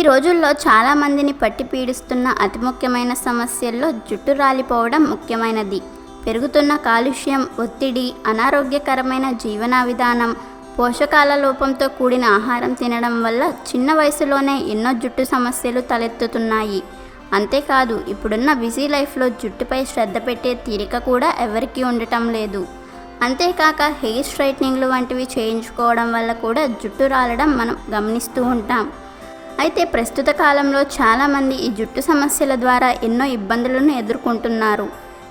ఈ రోజుల్లో చాలామందిని పట్టి పీడిస్తున్న అతి ముఖ్యమైన సమస్యల్లో జుట్టు రాలిపోవడం ముఖ్యమైనది. పెరుగుతున్న కాలుష్యం ఒత్తిడి అనారోగ్యకరమైన జీవన విధానం పోషకాల లోపంతో కూడిన ఆహారం తినడం వల్ల చిన్న వయసులోనే ఎన్నో జుట్టు సమస్యలు తలెత్తుతున్నాయి. అంతేకాదు ఇప్పుడున్న బిజీ లైఫ్లో జుట్టుపై శ్రద్ధ పెట్టే తీరిక కూడా ఎవరికీ ఉండటం లేదు. అంతేకాక హెయిర్ స్ట్రైట్నింగ్లు వంటివి చేయించుకోవడం వల్ల కూడా జుట్టు రాలడం మనం గమనిస్తూ ఉంటాం. అయితే ప్రస్తుత కాలంలో చాలామంది ఈ జుట్టు సమస్యల ద్వారా ఎన్నో ఇబ్బందులను ఎదుర్కొంటున్నారు.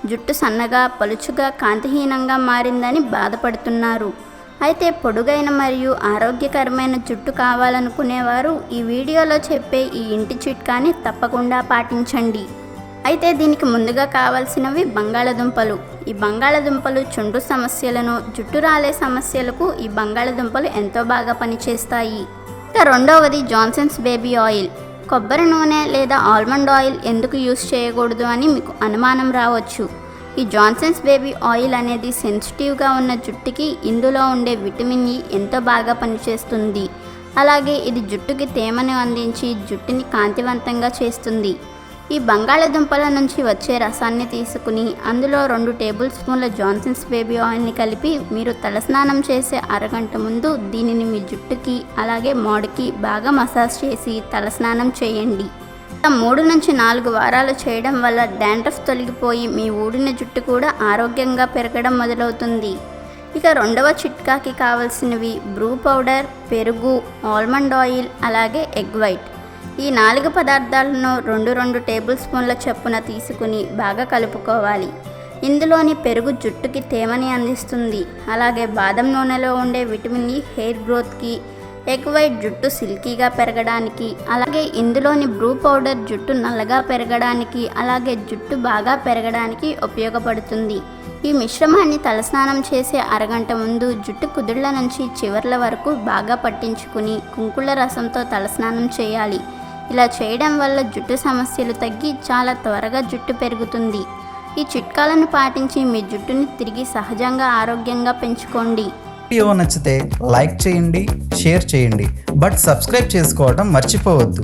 జుట్టు సన్నగా పలుచుగా కాంతిహీనంగా మారిందని బాధపడుతున్నారు. అయితే పొడుగైన మరియు ఆరోగ్యకరమైన జుట్టు కావాలనుకునేవారు ఈ వీడియోలో చెప్పే ఈ ఇంటి చిట్కాని తప్పకుండా పాటించండి. అయితే దీనికి ముందుగా కావాల్సినవి బంగాళదుంపలు. ఈ బంగాళదుంపలు చుండు సమస్యలను జుట్టు రాలే సమస్యలకు ఈ బంగాళదుంపలు ఎంతో బాగా పనిచేస్తాయి. ఇక రెండవది జాన్సన్స్ బేబీ ఆయిల్. కొబ్బరి నూనె లేదా ఆల్మండ్ ఆయిల్ ఎందుకు యూస్ చేయకూడదు అని మీకు అనుమానం రావచ్చు. ఈ జాన్సన్స్ బేబీ ఆయిల్ అనేది సెన్సిటివ్గా ఉన్న జుట్టుకి ఇందులో ఉండే విటమిన్ ఇ ఎంతో బాగా పనిచేస్తుంది. అలాగే ఇది జుట్టుకి తేమను అందించి జుట్టుని కాంతివంతంగా చేస్తుంది. ఈ బంగాళదుంపల నుంచి వచ్చే రసాన్ని తీసుకుని అందులో రెండు టేబుల్ స్పూన్ల జాన్సన్స్ బేబీ ఆయిల్ని కలిపి మీరు తలస్నానం చేసే అరగంట ముందు దీనిని మీ జుట్టుకి అలాగే మోడకి బాగా మసాజ్ చేసి తలస్నానం చేయండి. మూడు నుంచి నాలుగు వారాలు చేయడం వల్ల డాండ్రఫ్ తొలగిపోయి మీ ఊడిన జుట్టు కూడా ఆరోగ్యంగా పెరగడం మొదలవుతుంది. ఇక రెండవ చిట్కాకి కావలసినవి బ్రూ పౌడర్ పెరుగు ఆల్మండ్ ఆయిల్ అలాగే ఎగ్ వైట్. ఈ నాలుగు పదార్థాలను రెండు రెండు టేబుల్ స్పూన్ల చొప్పున తీసుకుని బాగా కలుపుకోవాలి. ఇందులోని పెరుగు జుట్టుకి తేమని అందిస్తుంది. అలాగే బాదం నూనెలో ఉండే విటమిన్ ఈ హెయిర్ గ్రోత్కి ఎగ్ వైట్ జుట్టు సిల్కీగా పెరగడానికి అలాగే ఇందులోని బ్రూ పౌడర్ జుట్టు నల్లగా పెరగడానికి అలాగే జుట్టు బాగా పెరగడానికి ఉపయోగపడుతుంది. ఈ మిశ్రమాన్ని తలస్నానం చేసే అరగంట ముందు జుట్టు కుదుళ్ళ నుంచి చివర్ల వరకు బాగా పట్టించుకుని కుంకుళ్ళ రసంతో తలస్నానం చేయాలి. ఇలా చేయడం వల్ల జుట్టు సమస్యలు తగ్గి చాలా త్వరగా జుట్టు పెరుగుతుంది. ఈ చిట్కాలను పాటించి మీ జుట్టుని తిరిగి సహజంగా ఆరోగ్యంగా పెంచుకోండి. వీడియో నచ్చితే లైక్ చేయండి షేర్ చేయండి. బట్ సబ్స్క్రైబ్ చేసుకోవడం మర్చిపోవద్దు.